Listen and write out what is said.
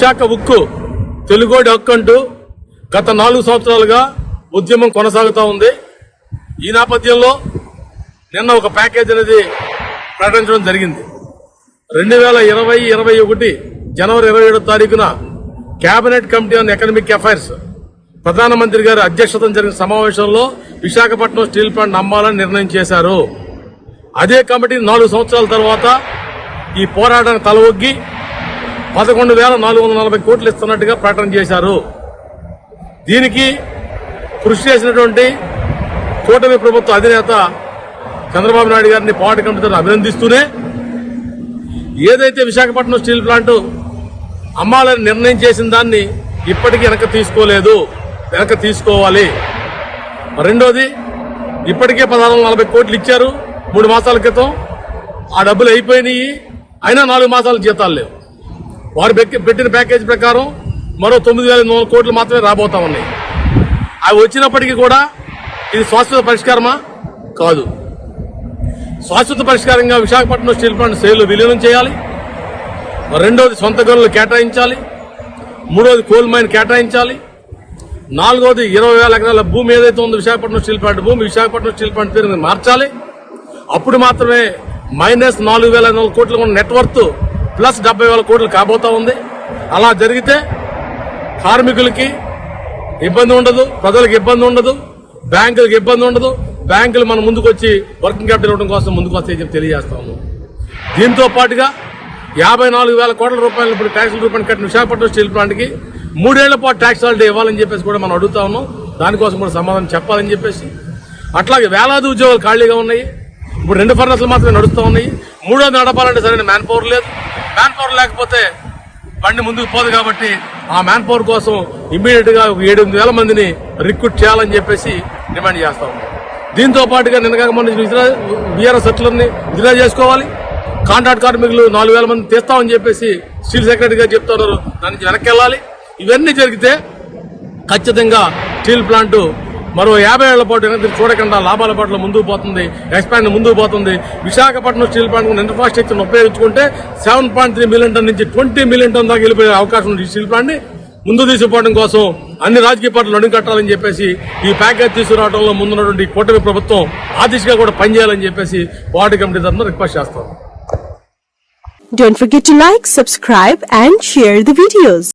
విశాఖ ఉక్కు తెలుగోడి హక్కు అంటూ గత నాలుగు సంవత్సరాలుగా ఉద్యమం కొనసాగుతూ ఉంది. ఈ నేపథ్యంలో నిన్న ఒక ప్యాకేజ్ అనేది ప్రకటించడం జరిగింది. రెండు వేల ఇరవై ఇరవై ఒకటి జనవరి ఇరవై ఏడో తారీఖున cabinet committee on economic affairs ప్రధానమంత్రి గారి అధ్యక్షతన జరిగిన సమావేశంలో విశాఖపట్నం స్టీల్ ప్లాంట్ నమ్మాలని నిర్ణయం చేశారు. అదే కమిటీ నాలుగు సంవత్సరాల తర్వాత ఈ పోరాటానికి తలవొగ్గి పదకొండు వేల నాలుగు వందల నలభై కోట్లు ఇస్తున్నట్టుగా ప్రకటన చేశారు. దీనికి కృషి చేసినటువంటి కూటమి ప్రభుత్వ అధినేత చంద్రబాబు నాయుడు గారిని పాటు కమిటీతో అభినందిస్తూనే ఏదైతే విశాఖపట్నం స్టీల్ ప్లాంట్ అమ్మాలని నిర్ణయం చేసిన దాన్ని ఇప్పటికీ వెనక తీసుకోలేదు. వెనక తీసుకోవాలి. రెండోది ఇప్పటికే పదహారు వందల నలభై కోట్లు ఇచ్చారు. మూడు మాసాల క్రితం ఆ డబ్బులు అయిపోయినాయి. అయినా నాలుగు మాసాల జీతాలు లేవు. వారు పెట్టి- పెట్టిన ప్యాకేజ్ ప్రకారం మరో తొమ్మిది వేల ఎనిమిది వందల కోట్లు మాత్రమే రాబోతా ఉన్నాయి. అవి వచ్చినప్పటికీ కూడా ఇది శాశ్వత పరిష్కారమా? కాదు. శాశ్వత పరిష్కారంగా విశాఖపట్నం స్టీల్ ప్లాంట్ సేల్ విలీనం చేయాలి. రెండోది సొంత గనులు కేటాయించాలి. మూడోది కోల్ మైన్ కేటాయించాలి. నాలుగోది ఇరవై వేల ఎకరాల భూమి ఏదైతే ఉందో విశాఖపట్నం స్టీల్ ప్లాంట్ భూమి విశాఖపట్నం స్టీల్ ప్లాంట్ పేరు మార్చాలి. అప్పుడు మాత్రమే మైనస్ నాలుగు వేల ఐదు వందల ఉన్న నెట్వర్త్ ప్లస్ డెబ్బై వేల కోట్లు కాబోతా ఉంది. అలా జరిగితే కార్మికులకి ఇబ్బంది ఉండదు ప్రజలకు ఇబ్బంది ఉండదు బ్యాంకులకు ఇబ్బంది ఉండదు. బ్యాంకులు మన ముందుకు వచ్చి వర్కింగ్ క్యాపిటల్ ఇవ్వడం కోసం ముందుకు వస్తాయని చెప్పి తెలియజేస్తాము దీంతో పాటుగా యాభై నాలుగు వేల కోట్ల రూపాయలు ఇప్పుడు ట్యాక్స్ రూపాయలు కట్టిన విశాఖపట్నం స్టీల్ ప్లాంట్కి మూడేళ్ళ పాటు ట్యాక్స్ హాలిడే ఇవ్వాలని చెప్పేసి కూడా మనం అడుగుతా ఉన్నాం. దానికోసం కూడా సమాధానం చెప్పాలని చెప్పేసి. అట్లాగే వేలాది ఉద్యోగాలు ఖాళీగా ఉన్నాయి. ఇప్పుడు రెండు ఫర్నర్స్లు మాత్రమే నడుస్తూ ఉన్నాయి. మూడోది నడపాలంటే సరైన మ్యాన్ పవర్ లేదు. మ్యాన్ పవర్ లేకపోతే బండి ముందుకు పోదు కాబట్టి ఆ మ్యాన్ పవర్ కోసం ఇమ్మీడియట్గా ఒక ఏడు వేల మందిని రిక్రూట్ చేయాలని చెప్పేసి డిమాండ్ చేస్తా ఉన్నాం. దీంతో పాటుగా నిన్నగా మన బీఆర్ఎస్ సెట్లర్ని విడుదల చేసుకోవాలి. కాంట్రాక్ట్ కార్మికులు నాలుగు వేల మంది తీస్తామని చెప్పేసి స్టీల్ సెక్రటరీ గారు చెప్తున్నారు దానికి వెనక్కి వెళ్ళాలి. ఇవన్నీ జరిగితే ఖచ్చితంగా స్టీల్ ప్లాంటు మరో యాభై ఏళ్ళ పాటు వెనక్కి చూడకుండా లాభాల పట్ల ముందుకు పోతుంది ఎక్స్పాండ్ ముందుకు పోతుంది. విశాఖపట్నం స్టీల్ ప్లాంట్ ఇన్ఫ్రాస్ట్రక్చర్ ఉపయోగించుకుంటే seven point three million ton నుంచి ట్వంటీ మిలియన్ టన్ దాకా వెళ్ళిపోయే అవకాశం ఉంది ఈ స్టీల్ ప్లాంట్ ముందు తీసుకుపోవడం కోసం అన్ని రాజకీయ పార్టీలు నడుం కట్టాలని చెప్పేసి ఈ ప్యాకేజ్ తీసుకురావడంలో ముందున్నటువంటి ఈ కూటమి ప్రభుత్వం ఆ దిశగా కూడా పనిచేయాలని చెప్పేసి వార్డు కమిటీ తరఫున రిక్వెస్ట్ చేస్తాం. Don't forget to like, subscribe and share the videos.